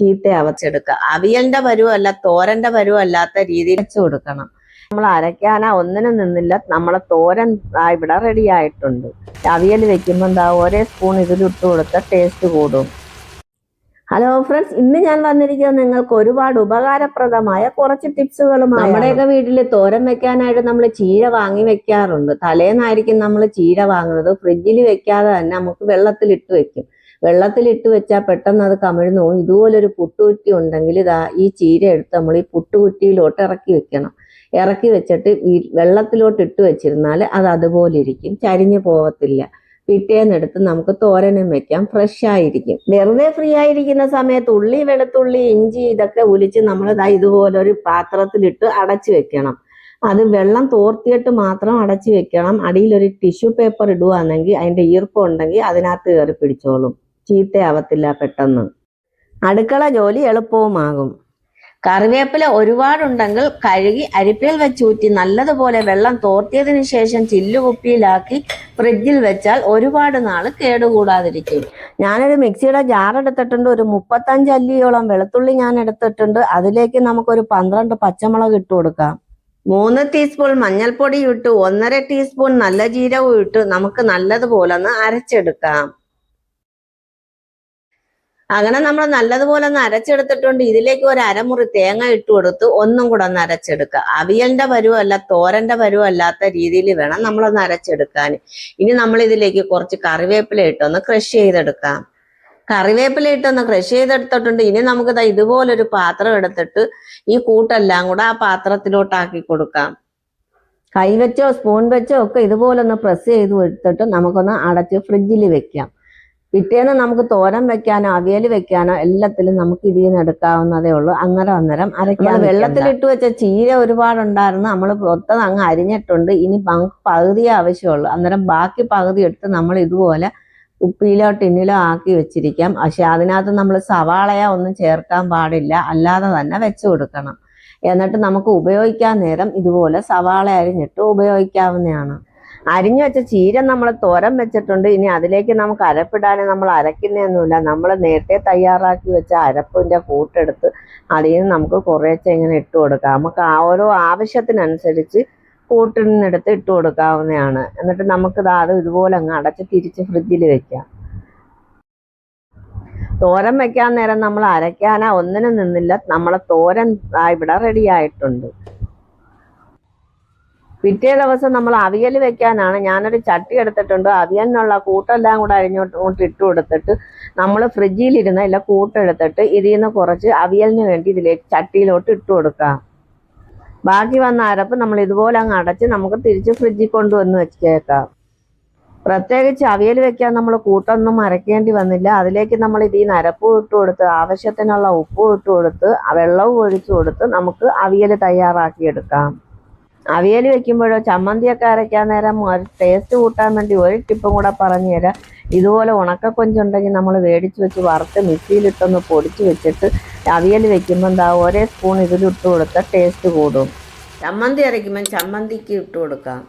ചീത്ത അവച്ചെടുക്കുക അവിയലിന്റെ പരുവല്ല തോരന്റെ പരുവല്ലാത്ത രീതിയിൽ വെച്ച് കൊടുക്കണം. നമ്മൾ അരയ്ക്കാനാ ഒന്നിനും നിന്നില്ല. നമ്മളെ തോരൻ ഇവിടെ റെഡി ആയിട്ടുണ്ട്. അവിയൽ വെക്കുമ്പോൾ എന്താ ഒരേ സ്പൂൺ ഇതിലിട്ട് കൊടുത്ത ടേസ്റ്റ് കൂടും. ഹലോ ഫ്രണ്ട്സ് ഇന്ന് ഞാൻ വന്നിരിക്കുന്നത് നിങ്ങൾക്ക് ഒരുപാട് ഉപകാരപ്രദമായ കുറച്ച് ടിപ്സുകളുമാണ് നമ്മുടെയൊക്കെ വീട്ടിൽ തോരൻ വെക്കാനായിട്ട് നമ്മൾ ചീര വാങ്ങി വെക്കാറുണ്ട്. തലേന്നായിരിക്കും നമ്മൾ ചീര വാങ്ങുന്നത്. ഫ്രിഡ്ജിൽ വെക്കാതെ തന്നെ നമുക്ക് വെള്ളത്തിലിട്ട് വെക്കും. വെള്ളത്തിലിട്ട് വെച്ചാൽ പെട്ടെന്ന് അത് കമിഴ്ന്നു പോകും. ഇതുപോലൊരു പുട്ടുകുറ്റി ഉണ്ടെങ്കിൽ ഇതാ ഈ ചീര എടുത്ത് നമ്മൾ ഈ പുട്ടുകുറ്റിയിലോട്ട് ഇറക്കി വെക്കണം. ഇറക്കി വെച്ചിട്ട് വെള്ളത്തിലോട്ട് ഇട്ട് വെച്ചിരുന്നാൽ അത് അതുപോലെ ഇരിക്കും. ചരിഞ്ഞു പോകത്തില്ല. പിറ്റേന്നെടുത്ത് നമുക്ക് തോരനും വെക്കാം. ഫ്രഷ് ആയിരിക്കും. വെറുതെ ഫ്രീ ആയിരിക്കുന്ന സമയത്ത് ഉള്ളി വെളുത്തുള്ളി ഇഞ്ചി ഇതൊക്കെ ഉലിച്ച് നമ്മൾ ഇതാ ഇതുപോലൊരു പാത്രത്തിലിട്ട് അടച്ചു വെക്കണം. അത് വെള്ളം തോർത്തിയിട്ട് മാത്രം അടച്ചു വെക്കണം. അടിയിലൊരു ടിഷ്യൂ പേപ്പർ ഇടുവാണെങ്കിൽ അതിന്റെ ഈർപ്പം ഉണ്ടെങ്കിൽ അതിനകത്ത് കയറി പിടിച്ചോളും. ചീത്തയാവത്തില്ല പെട്ടെന്ന്. അടുക്കള ജോലി എളുപ്പവുമാകും. കറിവേപ്പില ഒരുപാടുണ്ടെങ്കിൽ കഴുകി അരിപ്പയിൽ വെച്ചൂറ്റി നല്ലതുപോലെ വെള്ളം തോർത്തിയതിനു ശേഷം ചില്ലുകുപ്പിയിലാക്കി ഫ്രിഡ്ജിൽ വെച്ചാൽ ഒരുപാട് നാൾ കേടുകൂടാതിരിക്കും. ഞാനൊരു മിക്സിയുടെ ജാർ എടുത്തിട്ടുണ്ട് ഒരു മുപ്പത്തഞ്ച് അല്ലിയോളം വെളുത്തുള്ളി ഞാൻ എടുത്തിട്ടുണ്ട് അതിലേക്ക് നമുക്കൊരു പന്ത്രണ്ട് പച്ചമുളക് ഇട്ട് കൊടുക്കാം. മൂന്ന് ടീസ്പൂൺ മഞ്ഞൾപ്പൊടി ഇട്ട് ഒന്നര ടീസ്പൂൺ നല്ല ജീരകവും ഇട്ട് നമുക്ക് നല്ലതുപോലെ ഒന്ന് അരച്ചെടുക്കാം. അങ്ങനെ നമ്മൾ നല്ലതുപോലെ ഒന്ന് അരച്ചെടുത്തിട്ടുണ്ട്. ഇതിലേക്ക് ഒരു അരമുറി തേങ്ങ ഇട്ട് കൊടുത്ത് ഒന്നും കൂടെ ഒന്ന് അരച്ചെടുക്കുക. അവിയലിന്റെ പരുവല്ല തോരന്റെ പരുവല്ലാത്ത രീതിയിൽ വേണം നമ്മളൊന്ന് അരച്ചെടുക്കാൻ. ഇനി നമ്മൾ ഇതിലേക്ക് കുറച്ച് കറിവേപ്പില ഇട്ടൊന്ന് ക്രഷ് ചെയ്തെടുക്കാം. കറിവേപ്പില ഇട്ടൊന്ന് ക്രഷ് ചെയ്തെടുത്തിട്ടുണ്ട്. ഇനി നമുക്ക് ഇതുപോലൊരു പാത്രം എടുത്തിട്ട് ഈ കൂട്ടെല്ലാം കൂടെ ആ പാത്രത്തിലോട്ടാക്കി കൊടുക്കാം. കൈവച്ചോ സ്പൂൺ വെച്ചോ ഒക്കെ ഇതുപോലൊന്ന് പ്രസ് ചെയ്ത് എടുത്തിട്ട് നമുക്കൊന്ന് അടച്ച് ഫ്രിഡ്ജിൽ വെക്കാം. പിറ്റേന്ന് നമുക്ക് തോരൻ വെക്കാനോ അവിയൽ വെക്കാനോ എല്ലാത്തിലും നമുക്ക് ഇതിൽ നിന്ന് എടുക്കാവുന്നതേ ഉള്ളൂ. അന്നേരം അന്നേരം അരക്കാൻ വെള്ളത്തിലിട്ട് വെച്ച ചീര ഒരുപാടുണ്ടായിരുന്നു. നമ്മൾ മൊത്തം അങ്ങ് അരിഞ്ഞിട്ടുണ്ട്. ഇനി നമുക്ക് പകുതിയേ ആവശ്യമുള്ളൂ. അന്നേരം ബാക്കി പകുതി എടുത്ത് നമ്മൾ ഇതുപോലെ ഉപ്പിയിലോ ടിന്നിലോ ആക്കി വെച്ചിരിക്കാം. പക്ഷെ അതിനകത്ത് നമ്മൾ സവാളയോ ഒന്നും ചേർക്കാൻ പാടില്ല. അല്ലാതെ തന്നെ വെച്ചു കൊടുക്കണം. എന്നിട്ട് നമുക്ക് ഉപയോഗിക്കാൻ നേരം ഇതുപോലെ സവാള അരിഞ്ഞിട്ട് ഉപയോഗിക്കാവുന്നതാണ്. അരിഞ്ഞു വെച്ച ചീര നമ്മൾ തോരം വെച്ചിട്ടുണ്ട്. ഇനി അതിലേക്ക് നമുക്ക് അരപ്പിടാൻ നമ്മൾ അരക്കുന്നൊന്നുമില്ല നമ്മൾ നേരത്തെ തയ്യാറാക്കി വെച്ച അരപ്പിന്റെ കൂട്ടെടുത്ത് അതിൽ നിന്ന് നമുക്ക് കുറേശ്ശെ ഇങ്ങനെ ഇട്ട് കൊടുക്കാം. നമുക്ക് ആ ഓരോ ആവശ്യത്തിനനുസരിച്ച് കൂട്ടിൽ നിന്നെടുത്ത് ഇട്ട് കൊടുക്കാവുന്നതാണ്. എന്നിട്ട് നമുക്ക് ദാ അത് ഇതുപോലെ അങ്ങ് അടച്ച് തിരിച്ച് ഫ്രിഡ്ജിൽ വെക്കാം. തോരൻ വെക്കാൻ നേരം നമ്മൾ അരയ്ക്കാനാ ഒന്നിനും നിന്നില്ല. നമ്മളെ തോരൻ ഇവിടെ റെഡി ആയിട്ടുണ്ട്. പിറ്റേ ദിവസം നമ്മൾ അവിയൽ വെക്കാനാണ് ഞാനൊരു ചട്ടി എടുത്തിട്ടുണ്ട്. അവിയലിനുള്ള കൂട്ടെല്ലാം കൂടെ അരിഞ്ഞോട്ട് ഇട്ട് കൊടുത്തിട്ട് നമ്മൾ ഫ്രിഡ്ജിലിരുന്ന എല്ലാം കൂട്ടെടുത്തിട്ട് ഇതിൽ നിന്ന് കുറച്ച് അവിയലിന് വേണ്ടി ഇതിലേക്ക് ചട്ടിയിലോട്ട് ഇട്ട് കൊടുക്കാം ബാക്കി വന്ന അരപ്പ് നമ്മൾ ഇതുപോലെ അങ്ങ് അടച്ച് നമുക്ക് തിരിച്ച് ഫ്രിഡ്ജിൽ കൊണ്ടുവന്ന് വെച്ചേക്കാം. പ്രത്യേകിച്ച് അവിയൽ വെക്കാൻ നമ്മൾ കൂട്ടൊന്നും അരയ്ക്കേണ്ടി വന്നില്ല. അതിലേക്ക് നമ്മൾ ഇതിൽ നിന്ന് അരപ്പും ഇട്ട് കൊടുത്ത് ആവശ്യത്തിനുള്ള ഉപ്പും ഇട്ട് കൊടുത്ത് വെള്ളവും ഒഴിച്ചു കൊടുത്ത് നമുക്ക് അവിയൽ തയ്യാറാക്കിയെടുക്കാം അവിയൽ വെക്കുമ്പോഴോ ചമ്മന്തിയൊക്കെ അരയ്ക്കാൻ നേരം ടേസ്റ്റ് കൂട്ടാൻ വേണ്ടി ഒരു ടിപ്പും കൂടെ പറഞ്ഞു തരാം. ഇതുപോലെ ഉണക്ക കൊഞ്ചുണ്ടെങ്കിൽ നമ്മൾ മേടിച്ച് വെച്ച് വറുത്ത് മിക്സിയിലിട്ടൊന്ന് പൊടിച്ച് വെച്ചിട്ട് അവിയൽ വെക്കുമ്പോൾ എന്താ ഒരേ സ്പൂൺ ഇതിലിട്ട് കൊടുത്താൽ ടേസ്റ്റ് കൂടും. ചമ്മന്തി അരയ്ക്കുമ്പോൾ ചമ്മന്തിക്ക് ഇട്ട് കൊടുക്കാം.